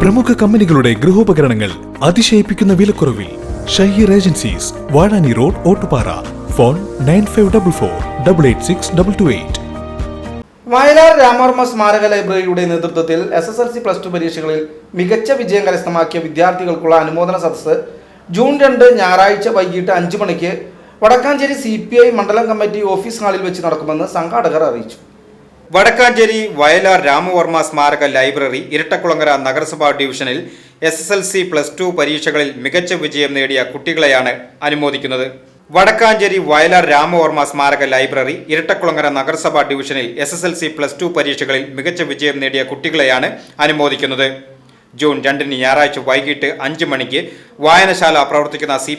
പ്രമുഖ കമ്പനികളുടെ ഗൃഹോപകരണങ്ങൾ അതിശയിപ്പിക്കുന്ന വിലക്കുറവിൽ Shaheer agencies Vazhani road Ottupara. Phone nine five double four double eight six double two eight. Vayalar Ramavarma സ്മാരക ലൈബ്രറിയുടെ നേതൃത്വത്തിൽ S S L C plus two പരീക്ഷകളിൽ മികച്ച വിജയം കരസ്ഥമാക്കിയ വിദ്യാർത്ഥികൾക്കുള്ള അനുമോദന സദസ്സ് ജൂൺ രണ്ട് ഞായറാഴ്ച വൈകിട്ട് അഞ്ച് മണിക്ക് വടക്കാഞ്ചേരി സി പി ഐ മണ്ഡലം കമ്മിറ്റി ഓഫീസ് ഹാളിൽ വെച്ച് നടക്കുമെന്ന് സംഘാടകർ അറിയിച്ചു. വടക്കാഞ്ചേരി വയലാർ രാമവർമ്മ സ്മാരക ലൈബ്രറി ഇരട്ടക്കുളങ്ങര നഗരസഭാ ഡിവിഷനിൽ S S L C plus two പരീക്ഷകളിൽ മികച്ച വിജയം നേടിയ കുട്ടികളെയാണ് അനുമോദിക്കുന്നത്. വടക്കാഞ്ചേരി വയലാർ രാമവർമ്മ സ്മാരക ലൈബ്രറി ഇരട്ടക്കുളങ്ങര നഗരസഭാ ഡിവിഷനിൽ S S L C plus two പരീക്ഷകളിൽ മികച്ച വിജയം നേടിയ കുട്ടികളെയാണ് അനുമോദിക്കുന്നത്. ജൂൺ രണ്ടിന് ഞായറാഴ്ച വൈകിട്ട് അഞ്ച് മണിക്ക് വായനശാല പ്രവർത്തിക്കുന്ന സി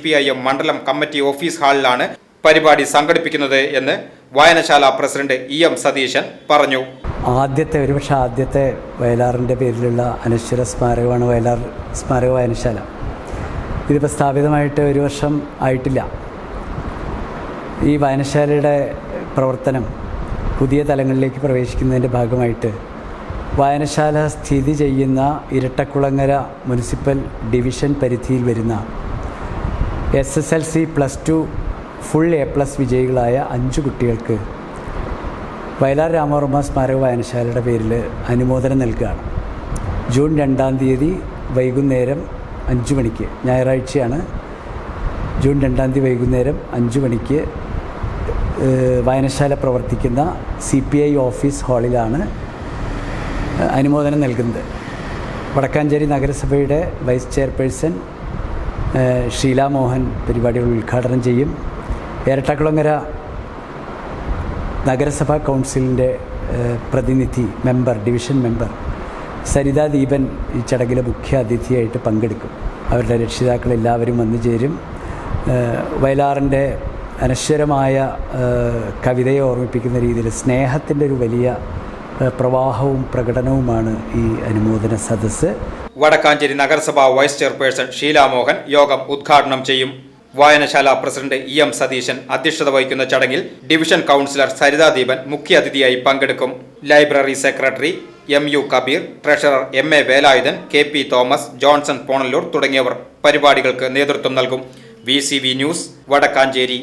മണ്ഡലം കമ്മിറ്റി ഓഫീസ് ഹാളിലാണ് പരിപാടി സംഘടിപ്പിക്കുന്നത് എന്ന് വായനശാല പ്രസിഡന്റ് ഇ എം സതീശൻ പറഞ്ഞു. ആദ്യത്തെ ഒരുപക്ഷെ ആദ്യത്തെ വയലാറിന്റെ പേരിലുള്ള അനശ്വര സ്മാരകമാണ് വയലാർ സ്മാരക വായനശാല. ഇതിപ്പോൾ സ്ഥാപിതമായിട്ട് ഒരു വർഷം ആയിട്ടില്ല. ഈ വായനശാലയുടെ പ്രവർത്തനം പുതിയ തലങ്ങളിലേക്ക് പ്രവേശിക്കുന്നതിന്റെ ഭാഗമായിട്ട് വായനശാല സ്ഥിതി ചെയ്യുന്ന ഇരട്ടക്കുളങ്ങര മുനിസിപ്പൽ ഡിവിഷൻ പരിധിയിൽ വരുന്ന S S L C plus two full A plus വിജയികളായ അഞ്ച് കുട്ടികൾക്ക് വയലാർ രാമവർമ്മ സ്മാരക വായനശാലയുടെ പേരിൽ അനുമോദനം നൽകുകയാണ്. ജൂൺ രണ്ടാം തീയതി വൈകുന്നേരം അഞ്ച് മണിക്ക് ഞായറാഴ്ചയാണ് ജൂൺ രണ്ടാം തീയതി വൈകുന്നേരം അഞ്ച് മണിക്ക് വായനശാല പ്രവർത്തിക്കുന്ന സി പി ഐ ഓഫീസ് ഹാളിലാണ് അനുമോദനം നൽകുന്നത്. വടക്കാഞ്ചേരി നഗരസഭയുടെ വൈസ് ചെയർപേഴ്സൺ ഷീല മോഹൻ പരിപാടികൾ ഉദ്ഘാടനം ചെയ്യും. ഇരട്ടക്കുളങ്ങര നഗരസഭാ കൗൺസിലിന്റെ പ്രതിനിധി member division member Saritha Deepan ഈ ചടങ്ങിലെ മുഖ്യ അതിഥിയായിട്ട് പങ്കെടുക്കും. അവരുടെ രക്ഷിതാക്കൾ എല്ലാവരും വന്നു ചേരും. വയലാറിന്റെ അനശ്വരമായ കവിതയെ ഓർമ്മിപ്പിക്കുന്ന രീതിയിൽ സ്നേഹത്തിന്റെ ഒരു വലിയ പ്രവാഹവും പ്രകടനവുമാണ് ഈ അനുമോദന സദസ്സ്. വടക്കാഞ്ചേരി നഗരസഭാ വൈസ് ചെയർപേഴ്സൺ ഷീലാമോഹൻ യോഗം ഉദ്ഘാടനം ചെയ്യും. വായനശാല പ്രസിഡന്റ് ഇ എം സതീശൻ അധ്യക്ഷത വഹിക്കുന്ന ചടങ്ങിൽ ഡിവിഷൻ കൗൺസിലർ സരിതാദീപൻ മുഖ്യാതിഥിയായി പങ്കെടുക്കും. Library secretary M U Kabeer treasurer M A Velayudhan K P Thomas Johnson Ponnalloor തുടങ്ങിയവർ പരിപാടികൾക്ക് നേതൃത്വം നൽകും. V news Vadakkanchery.